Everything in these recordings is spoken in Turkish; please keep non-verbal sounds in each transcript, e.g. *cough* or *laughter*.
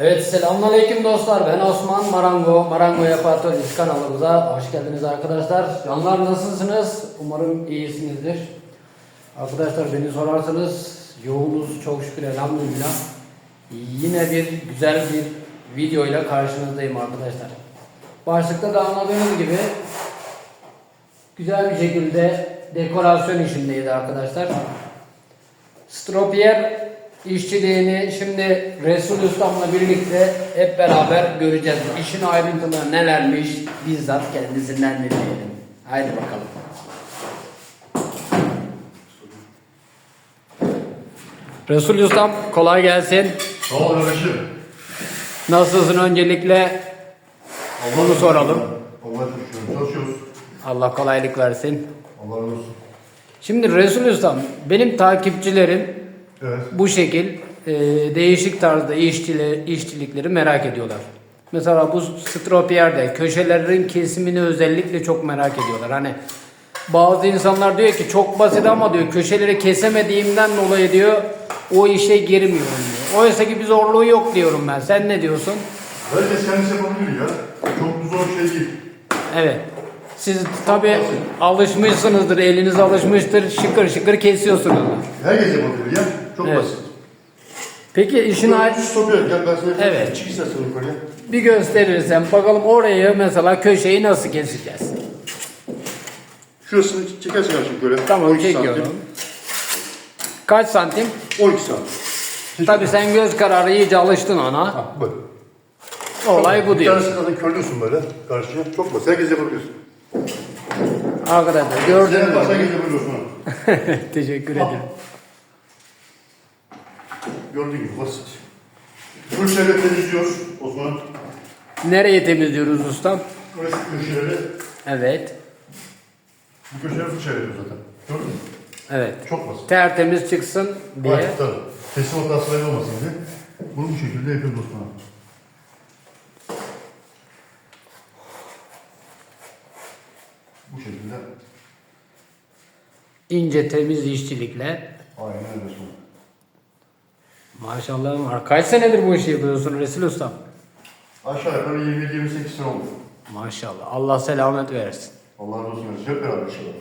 Evet selamünaleyküm dostlar ben Osman Marango Marango Yapatolis kanalımıza hoş geldiniz arkadaşlar. Canlar nasılsınız? Umarım iyisinizdir. Arkadaşlar beni sorarsanız yoğunuz çok şükür elhamdülillah. Yine bir güzel bir video ile karşınızdayım arkadaşlar. Başlıkta da anladığınız gibi güzel bir şekilde dekorasyon işindeydi arkadaşlar. Stropier işçiliğini şimdi Resul Ustam'la birlikte hep beraber göreceğiz. İşin ayrıntıları nelermiş bizzat kendisinden dinleyelim. Haydi bakalım. Resul Ustam kolay gelsin. Sağ ol kardeşim. Nasılsın öncelikle? Bunu soralım. Allah. Çalışıyoruz. Allah kolaylık versin. Allah razı olsun. Şimdi Resul Ustam benim takipçilerim Evet. bu şekil e, değişik tarzda işçili, işçilikleri merak ediyorlar. Mesela bu stropiyerde köşelerin kesimini özellikle çok merak ediyorlar. Hani bazı insanlar diyor ki çok basit ama diyor köşeleri kesemediğimden dolayı diyor o işe girmiyorum diyor. Oysa ki bir zorluğu yok diyorum ben. Sen ne diyorsun? Herkes kendisi yapabilir ya. Çok zor şey değil. Evet. Siz tabi alışmışsınızdır, eliniz alışmıştır, şıkır şıkır kesiyorsunuz. Herkes yapabilir ya. Çok Evet. basit. Peki işin ay- Şu soruyor. Gel ben sana Evet. Çık istersen yukarıya. bir gösterirsen bakalım orayı mesela köşeyi nasıl keseceğiz? Şurasını çekersin kardeşim böyle. Tamam 12 çekiyorum. santim. Kaç santim? 12 santim. Çek- Tabi sen göz kararı iyice alıştın ona. Ha, böyle. Olay bu Bir diyor. tanesini zaten körlüyorsun böyle karşıya. Çok basit. Herkes yapabilir. Arkadaşlar yaparsan gibi. herkes yapabiliyorsun. *laughs* Teşekkür ederim. Gördüğün gibi basit. Şöyle temizliyoruz Osman. Nereyi temizliyoruz ustam? Burası köşeleri. Evet. Bu köşeleri full çeviriyoruz zaten. Gördün mü? Evet. Çok basit. Tertemiz çıksın diye. Hayır tabii. Kesim hatası falan olmasın diye. Bunu bu şekilde yapıyoruz Osman. Bu şekilde. ince temiz işçilikle. Aynen öyle. Maşallah var. Kaç senedir bu işi yapıyorsun Resul Ustam? Aşağı yukarı 20-28 sene oldu. Maşallah. Allah selamet versin. Allah razı olsun. Hep beraber inşallah.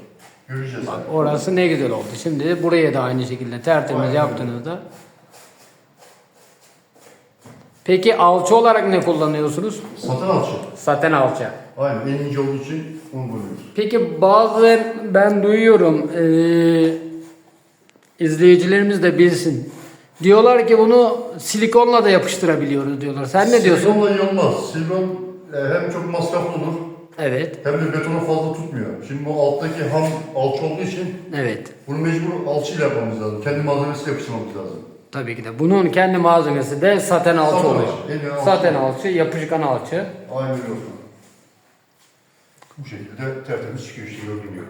Göreceğiz. Bak orası ne güzel oldu. Şimdi buraya da aynı şekilde tertemiz Aynen. yaptığınızda. Peki alçı olarak ne kullanıyorsunuz? Satın alçı. Saten alça. Aynen en ince olduğu için onu buluyoruz. Peki bazı ben duyuyorum eee izleyicilerimiz de bilsin. Diyorlar ki bunu silikonla da yapıştırabiliyoruz diyorlar. Sen ne diyorsun? Silikonla iyi olmaz. Silikon e, hem çok masraflı olur Evet. hem de betonu fazla tutmuyor. Şimdi bu alttaki ham alçı olduğu için Evet. bunu mecbur alçıyla yapmamız lazım. Kendi malzemesiyle yapıştırmamız lazım. Tabii ki de. Bunun kendi malzemesi de saten alçı Saten oluyor. alçı, eline alçı. Saten alçı, yapışkan alçı. Aynen öyle olsun. Bu şekilde tertemiz çıkıyor işte gördüğün gibi.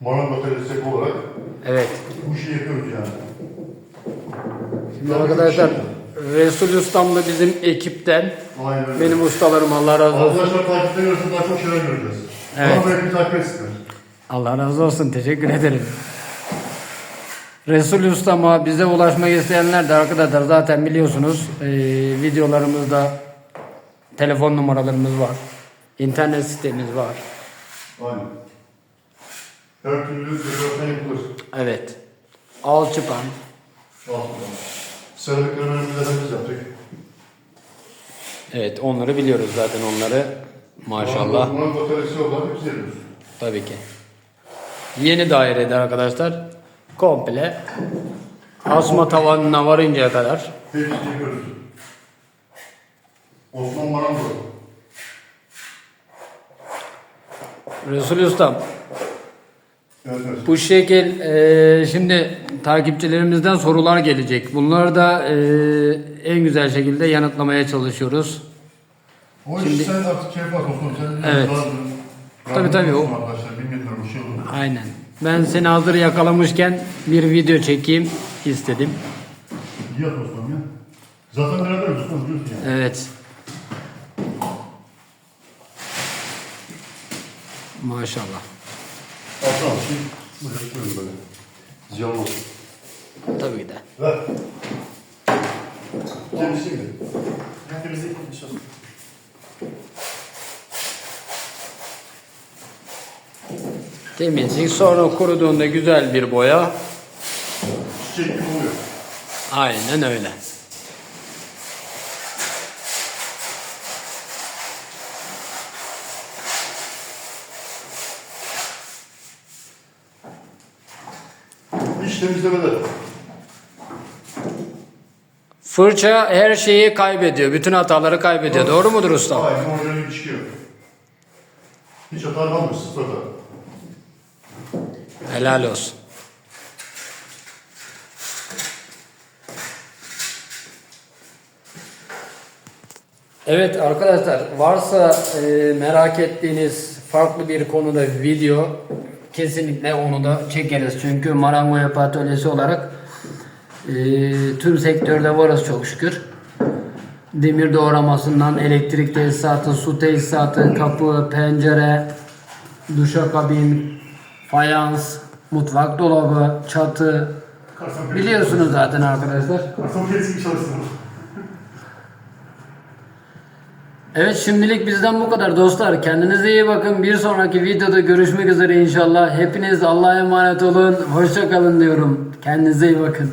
Maran bataryası olarak Evet. bu işi yapıyoruz yani. Şimdi arkadaşlar Resul Ustam da bizim ekipten. Aynen öyle. Benim ustalarım Allah razı olsun. Arkadaşlar takipte görürse daha çok şeyler göreceğiz. Evet. Ama böyle bir takip etsinler. Allah razı olsun. Teşekkür ederim. Resul Ustama bize ulaşmak isteyenler de arkadaşlar zaten biliyorsunuz eee, videolarımızda telefon numaralarımız var. İnternet sitemiz var. Aynen. Her türlü dekorasyon yapılır. Evet. Alçıpan. Altından. Seramiklerin önümüzde biz yaptık. Evet onları biliyoruz zaten onları. Maşallah. Maran bataryası olarak hepsi yapıyoruz. Tabii ki. Yeni dairede arkadaşlar komple asma tavanına varıncaya kadar Hepsini yapıyoruz. Osman Maran bu. Resul evet. Bu şekil e, şimdi takipçilerimizden sorular gelecek. Bunları da e, en güzel şekilde yanıtlamaya çalışıyoruz. O iş sen artık şey yapar Osman. Sen Evet. Tabii, tabii, o- Arkadaşlar bilmiyorum bir şey olur. Aynen. Ben seni hazır yakalamışken bir video çekeyim istedim. İyi yap Osman ya. Zaten beraberiz Osman biliyorsun ya. Evet. Maşallah. Altına Şimdi böyle. Ziyan olsun. Tabii ki de. Ver. Temizlik mi? Temizlik yapmış olsun. Temizlik sonra kuruduğunda güzel bir boya. Çiçek gibi oluyor. Aynen öyle. Temizlemede. Fırça her şeyi kaybediyor. Bütün hataları kaybediyor. Doğru mudur usta? Aynen orijinal gibi çıkıyor. Hiç hata kalmıyor, sıfır hata. Helal olsun. Evet arkadaşlar varsa e, merak ettiğiniz farklı bir konuda video kesinlikle onu da çekeriz. Çünkü Marango Yapı Atölyesi olarak e, tüm sektörde varız çok şükür. Demir doğramasından elektrik tesisatı, su tesisatı, kapı, pencere, duşakabin, fayans, mutfak dolabı, çatı. Biliyorsunuz zaten arkadaşlar. Karton pelisi gibi çalışsın. Evet şimdilik bizden bu kadar dostlar. Kendinize iyi bakın. Bir sonraki videoda görüşmek üzere inşallah. Hepiniz Allah'a emanet olun. Hoşça kalın diyorum. Kendinize iyi bakın.